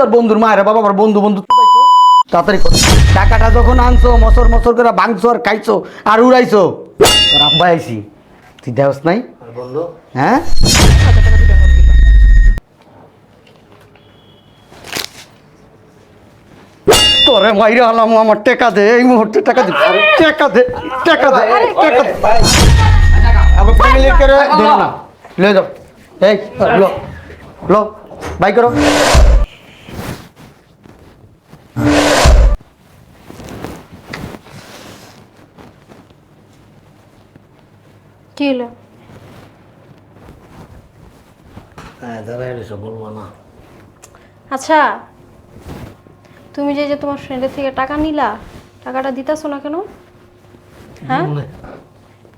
তোর বন্ধুর মায়ের বাবা আমার বন্ধু বন্ধু তাড়াতাড়ি কর। টাকাটা যখন আনছো মসর মসর করে ভাঙছো আর খাইছো আর উড়াইছো তোর আব্বা আইছি। তুই দেওস নাই? হ্যাঁ? তোরে মাইরে আলাম আমার টাকা দে এই মুহূর্তে টাকা দে টাকা দে টাকা দে টাকা দে। ভাই আবার ফ্যামিলির করে না। লয়ে যাও। এই লো লো বাই করো। কি হলো হ্যাঁ বলব না। আচ্ছা তুমি যে যে তোমার ফ্রেন্ডের থেকে টাকা নিলা টাকাটা দিতেছো না কেন? হ্যাঁ?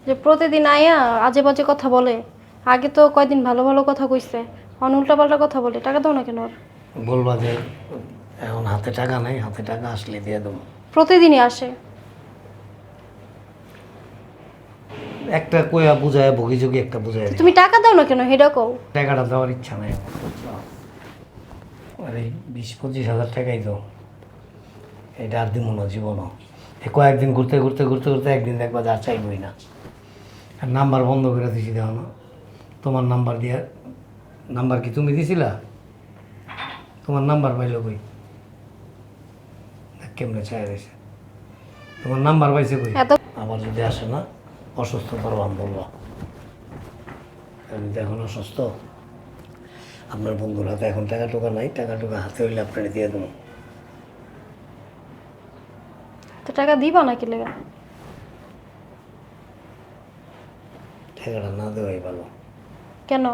যে প্রতিদিন আয়া আজে বাজে কথা বলে আগে তো কয়দিন ভালো ভালো কথা কইছে অন উল্টাপাল্টা কথা বলে টাকা দাও না কেন ওর? বলবা যে এখন হাতে টাকা নাই হাতে টাকা আসলে দিয়ে দেবো। প্রতিদিনই আসে। একটা কইয়া বুঝায় বগি যোগী একটা বুঝায় তুমি টাকা দাও না কেন? হেডা কও। টাকাটা দেওয়ার ইচ্ছা নাই। আরে বিশ পঁচিশ হাজার টাকাই তো। এটা আর দিব না জীবনও। এ কয়েকদিন ঘুরতে ঘুরতে ঘুরতে ঘুরতে একদিন দেখবা যা চাইবই না। আর নাম্বার বন্ধ করে দিছি দেখো না। তোমার নাম্বার দিয়া নাম্বার কি তুমি দিছিলা? তোমার নাম্বার পাইলো কই? কেমনে চাই রয়েছে তোমার নাম্বার পাইছে কই? আবার যদি আসে না? অসুস্থ করবাম বলব আমি তো এখন অসুস্থ। আপনার বন্ধুর হাতে এখন টাকা টুকা নাই টাকা টুকা হাতে হইলে আপনার দিয়ে দেবো। তো টাকা দিবা না কি লেগা? টাকাটা না দেওয়াই ভালো। কেন?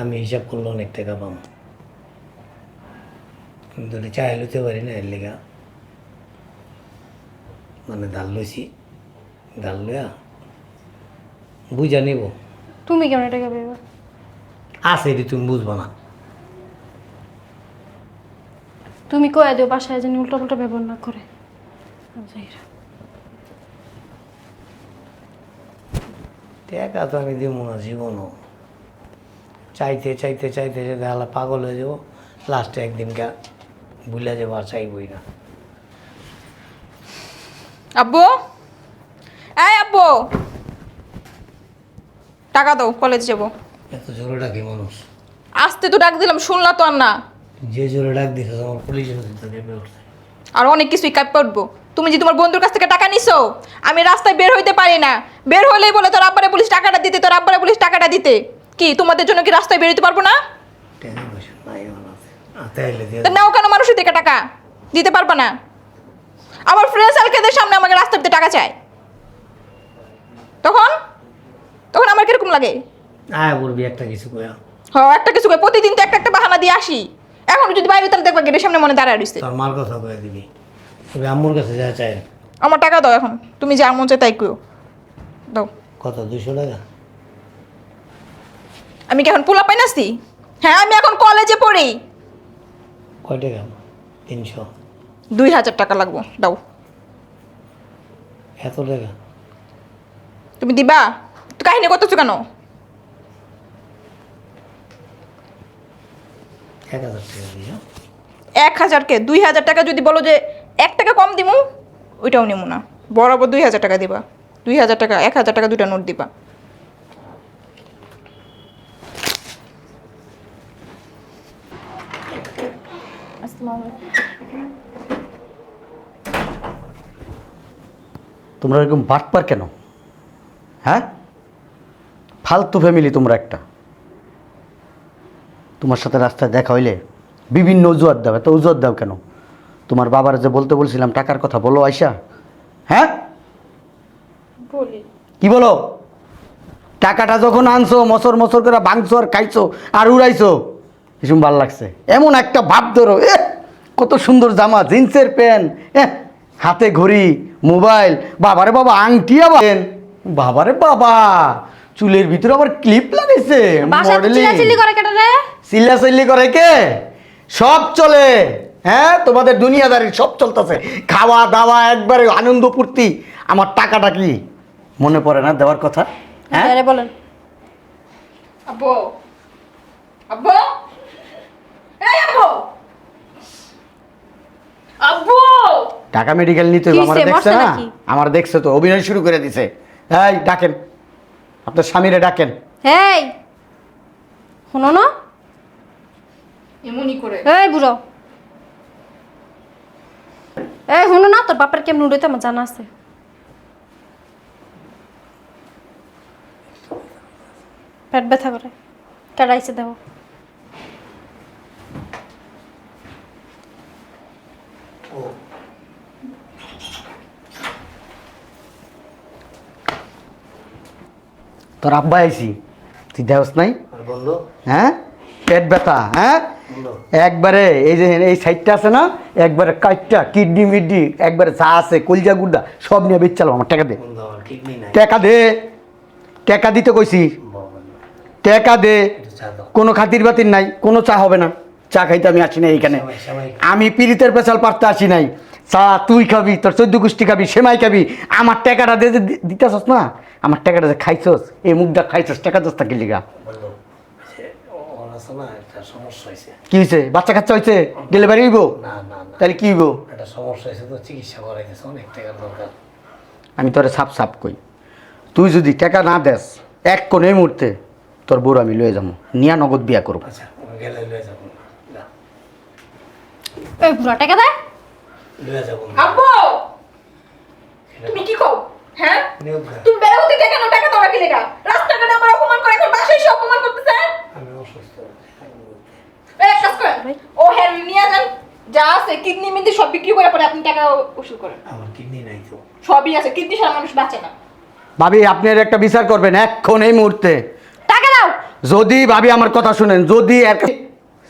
আমি হিসাব করলে অনেক টাকা পাম কিন্তু এটা চাই লইতে পারি না এর লেগা। মানে ধার লইছি। ধার লইয়া বুঝা নিব। তুমি কেমন টাকা পেবা আছে এটি তুমি বুঝব না। তুমি কয়ে দিও বাসায় যেন উল্টাপাল্টা ব্যবহার না করে। জাহিরা। টাকা তো আমি দিব না জীবনও। চাইতে চাইতে চাইতে চাইতে হালা পাগল হয়ে যাব। লাস্টে একদিন গা ভুলে যাব আর চাইবই না। আব্বু? এই আব্বু! টাকা দাও কলেজে যাব। এত জোরে ডাকে মানুষ। আসতে তো ডাক দিলাম শুনলা তো আর না। যে জোরে ডাক দিছে আমার উঠছে। আর অনেক কিছুই কাপ পড়ব তুমি যে তোমার বন্ধুর কাছ থেকে টাকা নিছো আমি রাস্তায় বের হইতে পারি না। বের হলেই বলে তোর আব্বারে পুলিশ টাকাটা দিতে তোর আব্বারে পুলিশ টাকাটা দিতে। কি তোমাদের জন্য কি রাস্তায় বের হইতে পারব না? নাও কেন মানুষের থেকে টাকা? দিতে পারবা না। আমার ফ্রেন্ড সার্কেলদের সামনে আমাকে রাস্তার ভিতরে টাকা চায়? তখন? তখন আমার কীরকম লাগে? আয় বলবি একটা কিছু কয়া। হ একটা কিছু করে প্রতিদিন তো একটা একটা বাহানা দিয়ে আসি। এখন যদি বাইরে তাহলে দেখবা গেটের সামনে মনে দাঁড়ায় রইছে। তোর মার কথা কয়ে দিবি। তবে আম্মুর কাছে যা চাই আমার টাকা দাও এখন। তুমি যা মন চায় তাই কেউ দাও। কত? দুশো টাকা? আমি কি এখন পোলা পাই নাসি হ্যাঁ আমি এখন কলেজে পড়ি। কয় টাকা? তিনশো। দুই হাজার টাকা লাগবো দাও। এত টাকা? তুমি দিবা? তো কাহিনী করতেছো কেন? এক হাজার টাকা এক হাজারকে দুই হাজার টাকা যদি বলো যে এক টাকা কম দিমু ওইটাও নিমু না। বরাবর দুই হাজার টাকা দিবা। দুই হাজার টাকা এক হাজার টাকা দুটা নোট দিবা। তোমরা এরকম বাটপার কেন? হ্যাঁ? ফালতু ফ্যামিলি তোমরা একটা। তোমার সাথে রাস্তায় দেখা হইলে বিভিন্ন অজুহাত দাও। এত অজুহাত দাও কেন? তোমার বাবার যে বলতে বলছিলাম টাকার কথা বলো আয়সা হ্যাঁ? বলি। কি বলো? টাকাটা যখন আনছো মসর মসর করে ভাঙছো আর খাইছো আর উড়াইছো ভীষণ ভালো লাগছে। এমন একটা ভাব ধরো এ কত সুন্দর জামা জিন্সের প্যান্ট এ হাতে ঘড়ি মোবাইল বাবারে বাবা আংটি আবার। বাবারে বাবা চুলের ভিতরে আবার ক্লিপ লাগাইছে তো modeling। চিল্লাচিল্লি করে চিল্লা চিল্লি করে কে? সব চলে। হ্যাঁ তোমাদের দুনিয়াদারি সব চলতেছে। খাওয়া দাওয়া একবারে আনন্দ ফুর্তি। আমার টাকাটা কি? মনে পড়ে না দেওয়ার কথা? হ্যাঁ? বলেন। আব্বু। আব্বু! ঢাকা মেডিকেল নিতে কি আমার দেখছে মরছে না? নাকি? আমার দেখছে তো অভিনয় শুরু করে দিছে। এই ডাকেন। আপনার স্বামীরে ডাকেন। এই শোনো না? এমনই করে। এই বুড়ো। এই শোনো না তোর বাপের কেমন উড়াইতে আমার জানা আছে। পেট ব্যথা করে। কেডাইছে তোর আব্বা আইছি। তুই দেওস নাই? হ্যাঁ? পেট ব্যথা হ্যাঁ? একবারে এই যে এই সাইডটা আছে না একবারে কাইটটা কিডনি মিডনি একবারে চা আছে কলজা গুড্ডা সব নিয়ে বেচালো আমার টাকা দে। টাকা দে। টাকা দিতে কইছি। টাকা দে। কোনো খাতির বাতির নাই কোনো চা হবে না। চা খাইতে আমি আসি নাই সবাই আমি পিরিতের পেশাল পারতে আসি নাই। চা তুই খাবি তোর চোদ্দ গোষ্ঠী খাবি সেমাই খাবি। আমার টাকাটা দে দিতেছস না? আমার টাকাটা যে খাইছস এই মুখটা খাইছস টাকা দোস্ত থাকি লিগা। কি হয়েছে বাচ্চা কাচ্চা হয়েছে ডেলিভারি হইব? তাহলে কি হইব? একটা সমস্যা হয়েছে তো চিকিৎসা করাইতেছে অনেক টাকার দরকার। আমি তোরে সাপ সাপ কই। তুই যদি টাকা না দেস এক কোন এই মুহূর্তে তোর বউর আমি লয়ে যাব। নিয়া নগদ বিয়া করব। আচ্ছা গেলে লয়ে যাব। এই বুড়া টাকা দে। লয়ে যাব না আব্বু! তুমি কি কও? হ্যাঁ? তুমি বের হতে কেন টাকা তোমার কি লেগা? রাস্তাঘাটে আমার অপমান করে এখন বাসায় এসে অপমান করতেছে? আমি অসুস্থ। এই এক কাজ করেন ও হ্যাঁ নিয়ে যান। যা আছে কিডনি সব বিক্রি করে পরে আপনি টাকা করেন। আমার কিডনি নাই তো। সবই আছে কিডনি ছাড়া মানুষ বাঁচে না। ভাবি আপনি এর একটা বিচার করবেন এক্ষণ এই মুহূর্তে। টাকা দাও। যদি ভাবি আমার কথা শুনেন যদি এর কা-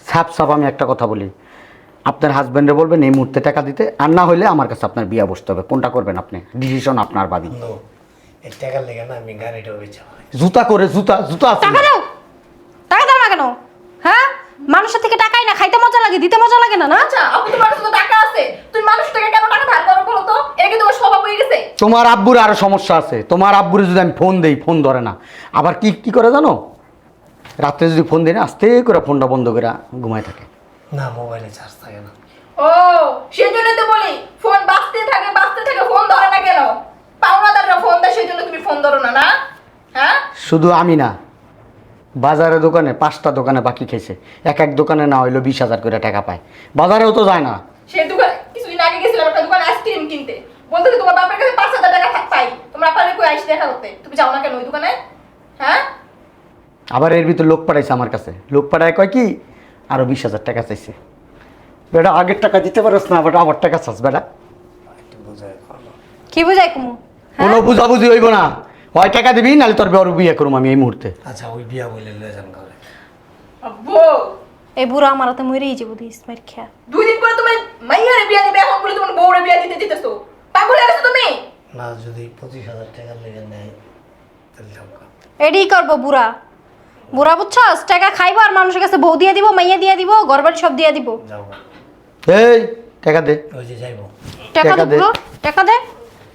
সাপ সাপ আমি একটা কথা বলি। আপনার হাজব্যান্ডে বলবেন এই মুহূর্তে টাকা দিতে। আর না হলে আমার কাছে আপনার বিয়ে বসতে হবে। কোনটা করবেন আপনি? ডিসিশন আপনার লেগে না আমি বেচা জুতা করে জুতা জুতা আছে। টাকা দাও! টাকা দাও না কেন? হ্যাঁ? মানুষের থেকে টাকাই না খাইতে মজা লাগে দিতে মজা লাগে না না? আচ্ছা আপু তোমার কাছে টাকা আছে। তুমি মানুষ থেকে কেন টাকা ধার করো বলো তো? এটা কি তোমার স্বভাব হয়ে গেছে? তোমার আব্বুর আরও সমস্যা আছে। তোমার আব্বুরে যদি আমি ফোন দেই ফোন ধরে না। আবার কি কি করে জানো? রাত্রে যদি ফোন দিই না আস্তে করে ফোনটা বন্ধ করে ঘুমায় থাকে। না মোবাইলে চার্জ থাকে না। ও সেই জন্যই তো বলি ফোন বাজতে থাকে বাজতে থাকে ফোন ধরে না কেন? পাওনাদাররা ফোন দেয় সেই জন্য তুমি ফোন ধরো না না? হ্যাঁ? শুধু আমি না বাজারে দোকানে পাঁচটা দোকানে বাকি খেয়েছে। এক এক দোকানে না হইল বিশ হাজার করে টাকা পায়। বাজারেও তো যায় না। সেই দোকানে কিছুদিন আগে গেছিলাম একটা দোকানে আইসক্রিম কিনতে। বলতে যে তোমার বাপের কাছে পাঁচ হাজার টাকা থাক পাই। তোমার আপারে কই আইস দেখা করতে? তুমি যাও না কেন ওই দোকানে? হ্যাঁ? আবার এর ভিতর লোক পাঠাইছে আমার কাছে। লোক পাঠায় কয় কি আরও বিশ হাজার টাকা চাইছে। বেটা আগের টাকা দিতে পারস না বেটা আবার টাকা চাস বেটা। কি বুঝাই কুমু? কোনো বুঝাবুঝি হইব না। হয় টাকা দিবি নাহলে তোর বড় বিয়ে করুম আমি এই মুহূর্তে। আচ্ছা ওই বিয়া বলে লয়ে যান ঘরে। আব্বু! এই বুড়া আমার তো মরেই যাব দিস মার খেয়া। দুই দিন পরে তুমি মাইয়ারে বিয়া দিবে এখন বলে তোমার বউরে বিয়া দিতে দিতেছো পাগল হয়ে গেছো তুমি? না যদি পঁচিশ হাজার টাকার লেগে নেয় তাহলে এডি করব বুড়া। বুড়া বুঝছস টাকা খাইবো আর মানুষের কাছে বউ দিয়ে দিব মাইয়া দিয়ে দিব গরবাড়ি সব দিয়ে দিব। এই টাকা দে। ওই যে যাইবো। টাকা দে। টাকা দে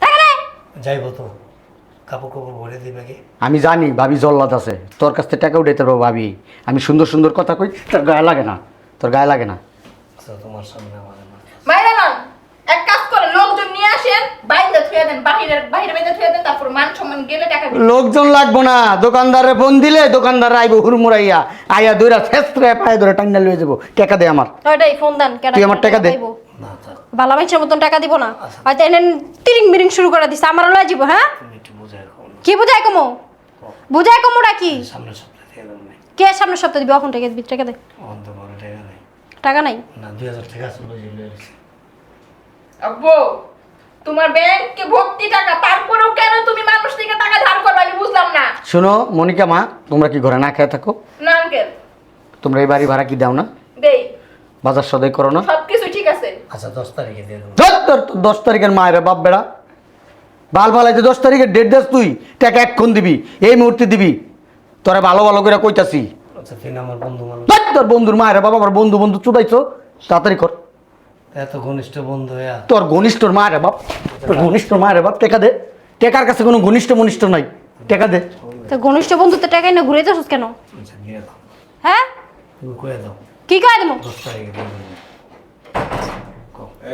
টাকা দে। যাইবো তো। কাপড় কাপড় ভরে দিবে কি? আমি জানি ভাবি জল্লাদ আছে। তোর কাছ থেকে টাকা উঠাইতে পারব ভাবি। আমি সুন্দর সুন্দর কথা কই তোর গায়ে লাগে না তোর গায়ে লাগে না। আচ্ছা তোমার সামনে আমাদের না মাইরা নন এক কাজ করে লোকজন নিয়ে আসেন বাইরে থুয়ে দেন বাহিরের বাইরে বাইরে থুয়ে দেন তারপর মান সম্মান গেলে টাকা দিবেন। লোকজন লাগবো না। দোকানদারে ফোন দিলে দোকানদার আইব হুড়মুড়াইয়া। আইয়া দইরা ছেস্ত্রে পায়ে ধরে টাইনা লয়ে যাব। টাকা দে আমার। ওইটাই ফোন দেন তুই আমার টাকা দে। ভালো মানুষের মতন টাকা দিব না। হয়তো এনে তিরিং মিরিং শুরু করে দিছে আমার লয়ে যাব হ্যাঁ? বোঝায় কি বুঝাই কমো? বুঝাই কমোটা কি? কে সামনের সপ্তাহে দিবি? এখন টাকা দিবি টাকা দে। টাকা নেই। টাকা নাই? না দুই হাজার টাকা আব্বু! তোমার ব্যাংকে ভর্তি টাকা তারপরেও কেন তুমি মানুষ থেকে টাকা ধার করবে আমি বুঝলাম না। শোনো মনিকা মা তোমরা কি ঘরে না খেয়ে থাকো? না আঙ্কেল। তোমরা এই বাড়ি ভাড়া কি দাও না? দেই। বাজার সদাই করো না? সবকিছু ঠিক আছে। আচ্ছা দশ তারিখে দিয়ে দেবো। তোর তোর দশ তারিখের মায়ের বাপ বেড়া। বাল দশ তারিখের ডেট দেস তুই টাকা এক্ষণ দিবি এই মুহূর্তে দিবি। তোরা ভালো ভালো করে কইতাছি। আচ্ছা তুই আমার বন্ধু মানুষ। ধর তোর বন্ধুর মায়ের বাবা আবার বন্ধু বন্ধু চুদাইছো তাড়াতাড়ি কর। এত ঘনিষ্ঠ বন্ধু হইয়া। তোর ঘনিষ্ঠর মায়ের বাপ। তোর ঘনিষ্ঠ মায়ের বাপ টেকা দে। টেকার কাছে কোনো ঘনিষ্ঠ মনিষ্ঠ নাই। টেকা দে। তো ঘনিষ্ঠ বন্ধুতে টাকাই না ঘুরে যাচ্ছিস কেন? আচ্ছা দাও। হ্যাঁ? তুমি কয়ে দাও। কি কয় দেবো?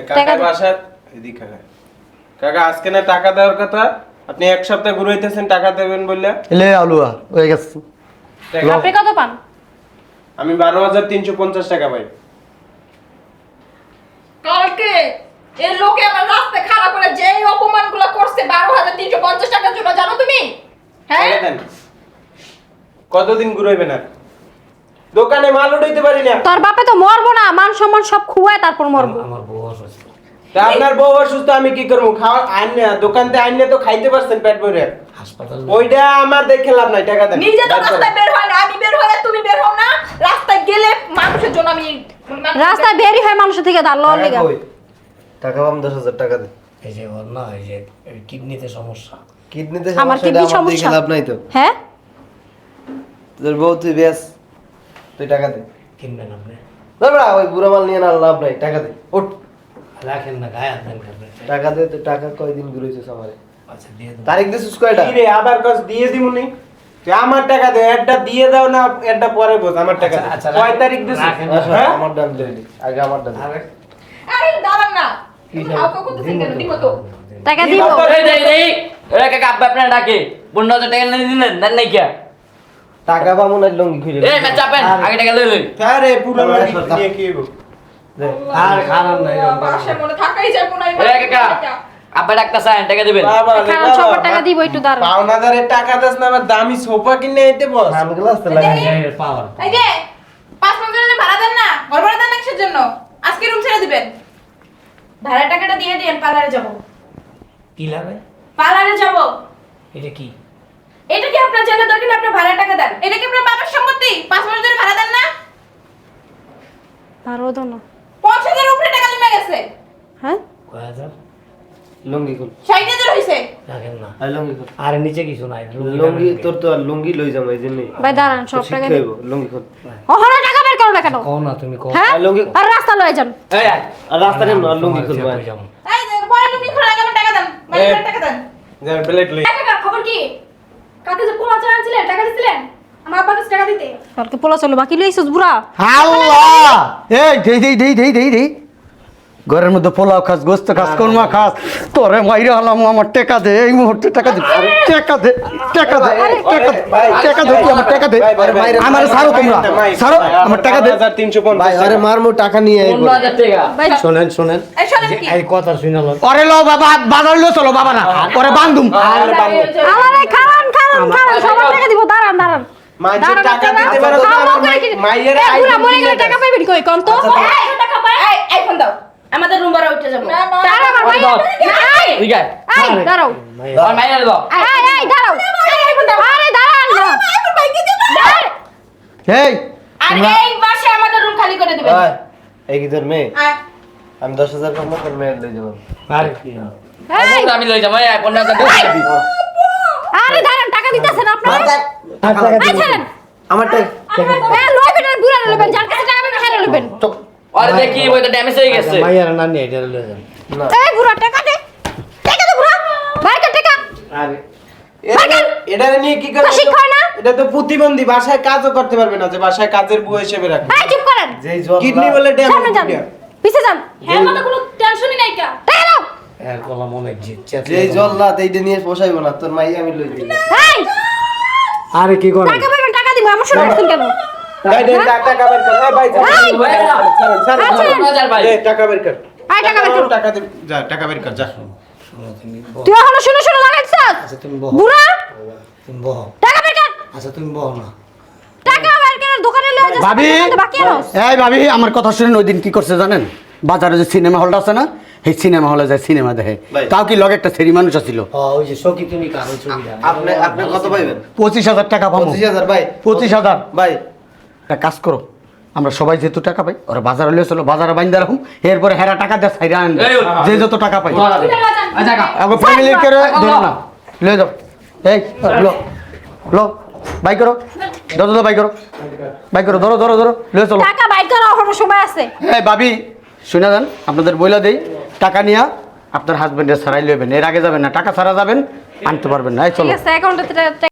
কাকার কাকা। কাকা আজকে না টাকা দেওয়ার কথা? আপনি এক সপ্তাহ ঘুরাইতেছেন টাকা দেবেন বললে? এলে আলুয়া হয়ে গেছে। আপনি কত পান? আমি বারো হাজার তিনশো পঞ্চাশ টাকা পাই। কালকে এই লোকে আমার রাস্তা খারাপ করে যে অপমানগুলো করছে বারো হাজার তিনশো পঞ্চাশ টাকার জন্য জানো তুমি? হ্যাঁ? কতদিন ঘুরাইবেন আর দোকানে মাল উঠাইতে পারি না। তোর বাপে তো মরবো না মান সম্মান সব খুয়ায় তারপর মরবো। আমার বউ অসুস্থ। তা আপনার বউ অসুস্থ আমি কি করব? খাওয়া আইন না দোকানতে আইন তো খাইতে পারছেন পেট ভরে। হাসপাতাল ওইটা আমার দেখে লাভ নাই টাকা দেন। নিজে তো রাস্তায় বের হয় না আমি বের হলে তুমি বের হও না রাস্তায় গেলে মানুষের জন্য আমি মানুষের- রাস্তায় বেরই হয় মানুষের থেকে দাঁড় লওয়ার লেগে। টাকা পাম দশ হাজার টাকা দে। এই যে ওর না এই যে কিডনিতে সমস্যা। কিডনিতে আমার সমস্যা কিডনি আমার দিকে সমস্যা। লাভ নাই তো। হ্যাঁ? তোর বউ তুই বেশ। তুই টাকা দে। কিনবেন আপনি? না না ওই বুড়ো মাল নিয়ে না লাভ নাই টাকা দে ওঠ। রাখেন না গায়ে হাত দেন করবে টাকা দে তো টাকা কয়দিন ঘুরেছিস আমারে? আচ্ছা দিয়ে দেবো। তারিখ দিছিস কয়টা? কি রে আবার কাজ দিয়ে দিমুনি। আমার টাকা দে একটা দিয়ে দাও না একটা পরে বোঝ আমার টাকা দে। আচ্ছা, কয় তারিখ। হ্যাঁ? আমার ডান দে আগে আমার ডান আরে আরে দাঁড়ান না। টাকা দিব ওরা কাকা আব্বা আপনার ডাকে। পনেরো হাজার টাকা নিয়ে দিলেন দেন নাই কে? টাকা পাবো না লঙ্গি খুঁজে এই মে চাপেন আগে টাকা লই লই। হ্যাঁ রে পুরো আরে, নিয়ে কি? আর খারাপ নাই না। মনে থাকাই যাব না এই কাকা। আব্বা ডাক্তার সাহেব টাকা দিবেন? বাবা, সবার টাকা দিব একটু দাঁড়ান পাওনাদারের টাকা দাস না আবার দামি সোফা কিনে আইতে বস। আমি গ্লাস তো লাগাই এই পাওয়ার। এই যে পাঁচ পাঁচ জনের ভাড়া দেন না ঘর ভাড়া দেন না কিসের জন্য? আজকে রুম ছেড়ে দিবেন। ভাড়া টাকাটা দিয়ে দিন পার্লারে যাব। কি লাগে পার্লারে যাব। এটা কি? এটা কি আপনার জানা দরকার? আপনি ভাড়া টাকা দেন। এটা কি আপনার বাবার সম্পত্তি? পাঁচ মাস ধরে ভাড়া দেন না? আরও দাও না। পঞ্চাশ হাজার উপরে টাকা জমে গেছে। হ্যাঁ? কয় হাজার? লুঙ্গি খুল। ষাট হাজার হয়েছে রাখেন না। আই লুঙ্গি খুল। আর নিচে কিছু নাই লুঙ্গি তোর তো আর লুঙ্গি লই যাব এই জন্যই। ভাই দাঁড়ান সব টাকা দিব লুঙ্গি খুল। ওখানে টাকা বের করো না কেন? কও না তুমি কও। আর লুঙ্গি- আর রাস্তা লয়ে যান। এই আর রাস্তা নেই আর লুঙ্গি খুল ভাই। এই পরে লুকি খোলা গেল টাকা দেন টাকা দেন। যা প্লেট লই। টাকা খবর কি? কাকে যে পোলা চালান ছিলেন টাকা দিছিলেন? আমার আব্বা কাছে টাকা দিতে। কালকে পোলা চলো বাকি লইছিস বুড়া? আল্লাহ এই দেই দেই দেই দেই দেই দেই। ঘরের মধ্যে পোলাও খাস গোস্ত খাস কোরমা খাস তোরে মাইরে হলাম আমার টাকা দে এই মুহূর্তে টাকা দে টাকা দে টাকা দে টাকা দে টাকা দে আমার টাকা দে আমার সারো তোমরা ছাড়ো আমার টাকা দে ভাই আরে মারমু টাকা নিয়ে ভাই শোনেন শোনেন এই কথা শুনে লো পরে লো বাবা বাজার লো চলো বাবা না পরে বান্ধুম আমারে খারান খারান খারান সবার টাকা দিব দাঁড়ান দাঁড়ান মাঝে টাকা দিতে পারো মরে গেলে টাকা। পাইবেন কই কোন তো এই, টাকা পাই এই এই ফোন দাও আমাদের রুম ভাড়া উঠে যাব দাঁড়াও আর মাইনে দাও এই এই দাঁড়াও আরে দাঁড়ান দাঁড়ান। দাঁড়ান। এই আর এই মাসে আমাদের রুম খালি করে দিবেন ভাই এই কি তোর মেয়ে আমি দশ হাজার মেয়ের লই যাব আর কি আমি লই যাব আরে দাঁড়ান টাকা দিতেছেন আপনারা আমার টাকা লইবেন আর বুড়া লইবেন যার কাছে টাকা হেরে লইবেন আরে দেখি ওই তো ড্যামেজ হয়ে গেছে। মাইয়ার না নিয়ে এটা লয়ে যান। এই বুড়া টাকা দে। টাকা দে বুড়া। ভাই কর টাকা। আরে এটা- এটা নিয়ে কি করে শিক্ষা না? এটা তো প্রতিবন্ধী বাসায় কাজও করতে পারবে না যে বাসায় কাজের বউ হিসেবে রাখবে। এই চুপ করেন। যেই জল কিডনি বলে ড্যামেজ পিছে যান। হ্যাঁ আমাদের কোনো টেনশনই নাই কা। টাকা দাও। এর কলম অনেক জিত যেই জল না এইটা নিয়ে পোষাইবো না তোর মাই আমি লই দিই এই আরে কি করেন? টাকা পাবেন টাকা দিব আমার শুনে রাখছেন কেন? ভাই টাকা টাকা বের কর। ভাই ছাড়, এই, ছাড়, ছাড়, ছাড়, আচ্ছা। ছাড়। পনেরো হাজার ভাই দে, টাকা বের কর। টাকা বের কর। টাকা দে যা টাকা বের কর যা। শোনো তুমি বহ তুই এখনও শুনে শুনে লাগাইছিস? আচ্ছা তুমি বহ। বুড়া? তুমি বহ। টাকা বের কর। আচ্ছা তুমি বহ না। টাকা বের করে দোকানে লয়ে যাস। ভাবি এই ভাবি আমার কথা শুনেন ওই দিন কি করছে জানেন? বাজারে যে সিনেমা হলটা আছে না সেই সিনেমা হলে যায় সিনেমা দেখে। তাও কি লগে একটা সেরি মানুষ আছিল? ও ওই যে সকি তুমি কারও ছবিটা আপনি আপনি কত পাইবেন? পঁচিশ হাজার টাকা পাবো। পঁচিশ হাজার ভাই। পঁচিশ হাজার। ভাই একটা কাজ করো। আমরা সবাই যেহেতু টাকা পাই ওরা বাজারে লিয়ে চলো বাজারে বাইন্দা রাখুন এরপরে হেরা টাকা দেয় সাইডে আনবে যে যত টাকা পাই। আচ্ছা আগে ফ্যামিলির করে ধরো না। লিয়ে যাও। এই লো। লো। বাই করো। ধরো ধরো বাই করো। বাই করো ধরো ধরো ধরো। লিয়ে চলো। টাকা বাইর করা এখনও সময় আছে। এই ভাবি শুনে যান আপনাদের বইলা দেই। টাকা নিয়া আপনার হাজবেন্ডের ছাড়াই লইবেন। এর আগে যাবেন না। টাকা ছাড়া যাবেন আনতে পারবেন না। এই চলো।